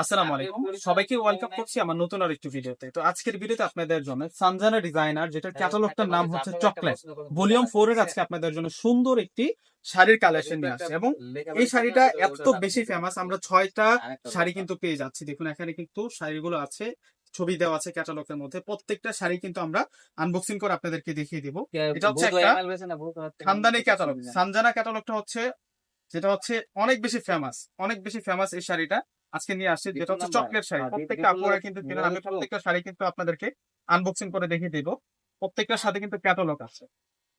আসসালামু আলাইকুম। সবাইকে ওয়েলকাম করছি আমার নতুন আর একটু ভিডিওতে। তো আজকের ভিডিওতে আপনাদের জন্য সানজানা ডিজাইনার যেটার ক্যাটালগটার নাম হচ্ছে চকলেট ভলিউম ফোর এর আজকে আপনাদের জন্য সুন্দর একটি শাড়ির কালেকশন নিয়ে আসছে। এবং এই শাড়িটা এত বেশি ফেমাস আমরা ছয়টা শাড়ি কিন্তু পেয়ে যাচ্ছি। দেখুন এখানে কিন্তু শাড়িগুলো আছে ছবি দেওয়া আছে ক্যাটালগের মধ্যে। প্রত্যেকটা শাড়ি কিন্তু আমরা আনবক্সিং করে আপনাদেরকে দেখিয়ে দিব। এটা হচ্ছে একটা খানদানি ক্যাটালগ সানজানা ক্যাটালগটা হচ্ছে যেটা হচ্ছে অনেক বেশি ফেমাস অনেক বেশি ফেমাস এই শাড়িটা। আজকে নিয়ে আসছি যেটা হচ্ছে চকলেট শাড়ি। প্রত্যেকটা আপুরা কিন্তু কিনেন আমি প্রত্যেকটা শাড়ি কিন্তু আপনাদেরকে আনবক্সিং করে দেখিয়ে দিব। প্রত্যেকটার সাথে কিন্তু ক্যাটালগ আছে।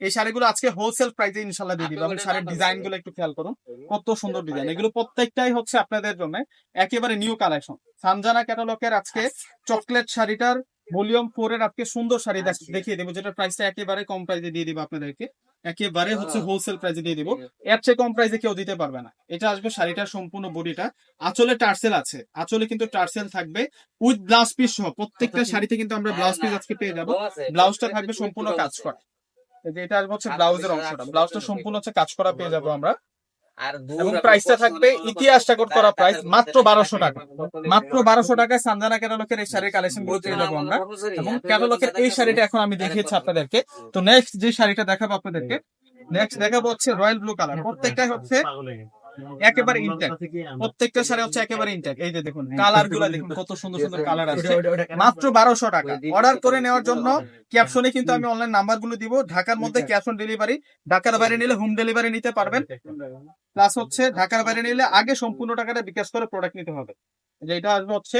এই শাড়িগুলো আজকে হোলসেল প্রাইসে ইনশাল্লাহ দিয়ে দিব। আমি শাড়ির ডিজাইনগুলো একটু খেয়াল করুন। কত সুন্দর ডিজাইন এগুলো প্রত্যেকটাই হচ্ছে আপনাদের জন্য একেবারে নিউ কালেকশন সানজানা ক্যাটালগের আজকে চকলেট শাড়িটার ভলিউম ফোর এর আজকে সুন্দর শাড়ি দেখিয়ে দেবো যেটা প্রাইসটা একেবারে কম প্রাইসে দিয়ে দিব আপনাদেরকে। একেবারে হচ্ছে হোলসেল প্রাইসে দিয়ে দিব। এর চেয়ে কম প্রাইসে কেউ দিতে পারবে না। এটা আসবে শাড়িটার সম্পূর্ণ বডিটা আঁচলে টার্সেল আছে। আঁচলে কিন্তু টার্সেল থাকবে উইথ ব্লাউজ পিস সহ। প্রত্যেকটা শাড়িতে কিন্তু আমরা ব্লাউজ পিস আজকে পেয়ে যাব। ব্লাউজটা থাকবে সম্পূর্ণ কাজ করা। এই যে এটা আসবে হচ্ছে ব্লাউজের অংশটা। ব্লাউজটা সম্পূর্ণ হচ্ছে কাজ করা পেয়ে যাব আমরা। এবং প্রাইসটা থাকবে ইতিহাসটা কোড করা প্রাইস মাত্র বারোশো টাকা। মাত্র বারোশো টাকায় সান্দানা ক্যাটালকের এই শাড়ির কালেকশনগুলো পেয়ে যাব আমরা এবং ক্যাটালকের এই শাড়িটা এখন আমি দেখিয়েছি আপনাদেরকে? তো নেক্সট যে শাড়িটা দেখাবো আপনাদেরকে নেক্সট দেখাবো হচ্ছে রয়্যাল ব্লু কালার প্রত্যেকটাই হচ্ছে একেবারে ইনট্যাক্ট প্রত্যেকটা শাড়ি হচ্ছে একেবারে ইনট্যাক্ট এই যে দেখুন কালারগুলা দেখুন কত সুন্দর সুন্দর কালার আছে মাত্র বারোশো টাকা। অর্ডার করে নেওয়ার জন্য ক্যাপশনে কিন্তু আমি অনলাইন নাম্বারগুলো দিব। ঢাকার মধ্যে ক্যাশ অন ডেলিভারি ঢাকার বাইরে নিলে হোম ডেলিভারি নিতে পারবেন। প্লাস হচ্ছে ঢাকার বাইরে নিলে আগে সম্পূর্ণ টাকাটা বিকাশ করে প্রোডাক্ট নিতে হবে। যে এটা আসবে হচ্ছে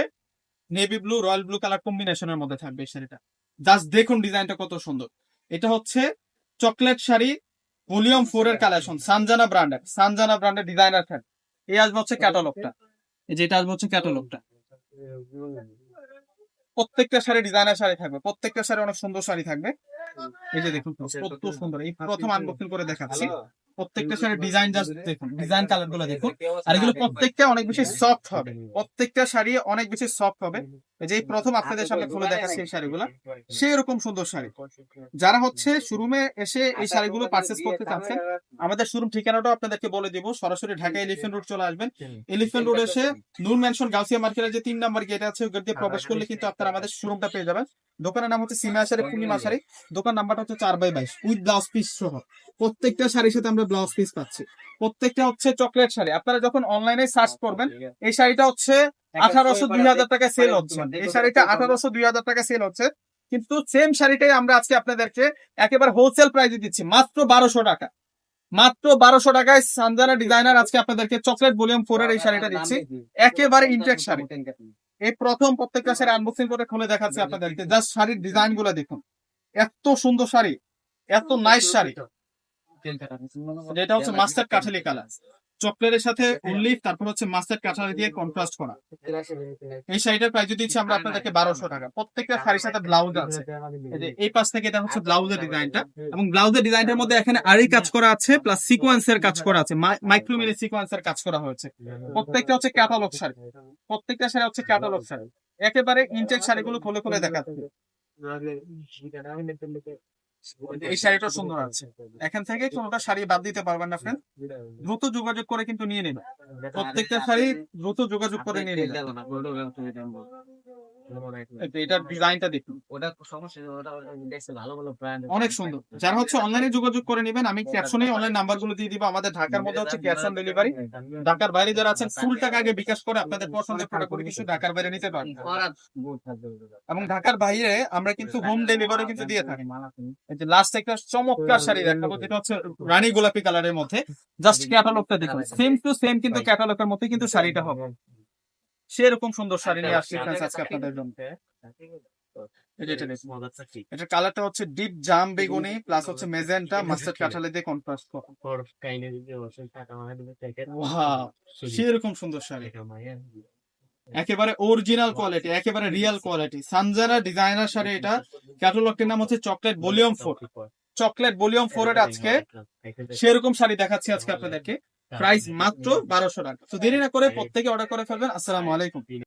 navy blue royal blue colour কম্বিনেশনের মধ্যে থাকবে শাড়িটা। জাস্ট দেখুন ডিজাইনটা কত সুন্দর। এটা হচ্ছে চকলেট শাড়ি ভলিউম ফোর এর কালেকশন সানজানা ব্র্যান্ডের সানজানা ব্র্যান্ডের ডিজাইনার ফ্যান এই আসবে হচ্ছে ক্যাটালগটা এই যে এটা আসবে হচ্ছে ক্যাটালগটা প্রত্যেকটা শাড়ি ডিজাইনার শাড়ি থাকবে প্রত্যেকটা শাড়ি অনেক সুন্দর শাড়ি থাকবে। এই যে দেখুন কত সুন্দর। এই প্রথম আনবক্সিং করে দেখাচ্ছি। প্রত্যেকটা শাড়ির ডিজাইন জাস্ট দেখুন ডিজাইন কালারগুলো দেখুন। আর এগুলো প্রত্যেকটা অনেক বেশি সফট হবে। প্রত্যেকটা শাড়ি অনেক বেশি সফট হবে। যে প্রথম আপনাদের সামনে খুলে দেখাচ্ছি এই শাড়িগুলো। সেই রকম সুন্দর শাড়ি। যারা হচ্ছে শোরুমে এসে এই শাড়িগুলো পারচেস করতে চাচ্ছেন আমাদের শোরুম ঠিকানাটাও আপনাদেরকে বলে দিব। সরাসরি ঢাকা এলিফেন্ট রোড চলে আসবেন। এলিফেন্ট রোড এসে নূর ম্যানশন গাউসিয়া মার্কেটের যে তিন নম্বর গেট আছে ওই গেট দিয়ে প্রবেশ করলে কিন্তু আপনারা আমাদের শোরুমটা পেয়ে যাবেন। দোকানের নাম হচ্ছে সিমা শাড়ি পূর্ণিমা শাড়ি দোকান নাম্বারটা হচ্ছে চার বাই বাইশ উইথ ব্লাউজ পিস সহ। প্রত্যেকটা শাড়ির সাথে আমরা ব্লাউজ পিস পাচ্ছি। প্রত্যেকটা হচ্ছে চকলেট শাড়ি। আপনারা যখন অনলাইনে সার্চ করবেন এই শাড়িটা হচ্ছে আঠারোশো দুই হাজার টাকায় সেল হচ্ছে। এই শাড়িটা আঠারোশো দুই হাজার টাকা সেল হচ্ছে। কিন্তু সেম শাড়িটাই আমরা আজকে আপনাদেরকে একেবারে হোলসেল প্রাইসে দিচ্ছি। মাত্র বারোশো টাকা। মাত্র বারোশো টাকায় সানজানা ডিজাইনার আজকে আপনাদেরকে চকলেট ভলিউম ফোর এর এই শাড়িটা দিচ্ছি। একেবারে ইন্টেক্ট শাড়ি। এই প্রথম প্রত্যেকটা শাড়ি আনবক্সিং করে খুলে দেখাচ্ছি আপনাদেরকে। জাস্ট শাড়ির ডিজাইনগুলো দেখুন। এত সুন্দর শাড়ি এত নাইস শাড়ি। এটা। হচ্ছে মাস্টার কাঠালি কালার চকলেটের সাথে উল্লিফ তারপর হচ্ছে মাস্টার্ড কাঠালি দিয়ে কন্ট্রাস্ট করা। এই শাড়িটার প্রাইস দিচ্ছি আমরা আপনাদেরকে বারোশো টাকা। প্রত্যেকটা শাড়ির সাথে ব্লাউজ আছে। এই এই পাশ থেকে এটা হচ্ছে ব্লাউজের ডিজাইনটা এবং ব্লাউজের ডিজাইনটার মধ্যে এখানে আরই কাজ করা আছে প্লাস সিকোয়েন্সের কাজ করা আছে। মাইক্রো মিলি সিকোয়েন্সের কাজ করা হয়েছে। প্রত্যেকটা হচ্ছে ক্যাটালগ শাড়ি। প্রত্যেকটা শাড়ি হচ্ছে ক্যাটালগ শাড়ি। একেবারে ইনটেক শাড়িগুলো খুলে খুলে দেখাচ্ছে। এই শাড়িটা সুন্দর আছে। এখান থেকে কোনোটা শাড়ি বাদ দিতে পারবেন না ফ্রেন্ড দ্রুত যোগাযোগ করে কিন্তু নিয়ে নেবেন প্রত্যেকটা শাড়ি দ্রুত যোগাযোগ করে নিয়ে নেবেন এটার ডিজাইনটা দেখুন। ওটা সমস্যা ওটা দেখছে ভালো ভালো ব্র্যান্ড অনেক সুন্দর। যারা হচ্ছে অনলাইনে যোগাযোগ করে নেবেন আমি ক্যাপশনে অনলাইন নাম্বার দিয়ে দিব। আমাদের ঢাকার মধ্যে হচ্ছে ক্যাশ অন ডেলিভারি ঢাকার বাইরে যারা আছেন ফুল টাকা আগে বিকাশ করে আপনাদের পছন্দের প্রোডাক্ট কিছু ঢাকার বাইরে নিতে পারবেন এবং ঢাকার বাইরে আমরা কিন্তু হোম ডেলিভারি কিন্তু দিয়ে থাকি। এই যে লাস্ট একটা চমৎকার শাড়ি দেখাবো যেটা হচ্ছে রানী গোলাপি কালারের মধ্যে। জাস্ট ক্যাটালগটা দেখুন। সেম টু সেম কিন্তু ক্যাটালগের মধ্যে কিন্তু শাড়িটা হবে। সেরকম সুন্দর শাড়ি নিয়ে আসছি friends আজকে আপনাদের জন্য এটা কালারটা হচ্ছে ডিপ জাম বেগুনি প্লাস হচ্ছে মেজেন্টা মাস্টার্ড কাঁঠালি দিয়ে কন্ট্রাস্ট সেরকম সুন্দর শাড়ি। একেবারে অরিজিনাল কোয়ালিটি একেবারে real quality Sanjara designer sari এটা। ক্যাটালগটির নাম হচ্ছে chocolate volume four chocolate volume four এর আজকে সেরকম শাড়ি দেখাচ্ছি আজকে আপনাদেরকে। প্রাইস মাত্র বারোশো টাকা। তো দেরি না করে প্রত্যেকে অর্ডার করে ফেলবেন। আসসালামু আলাইকুম।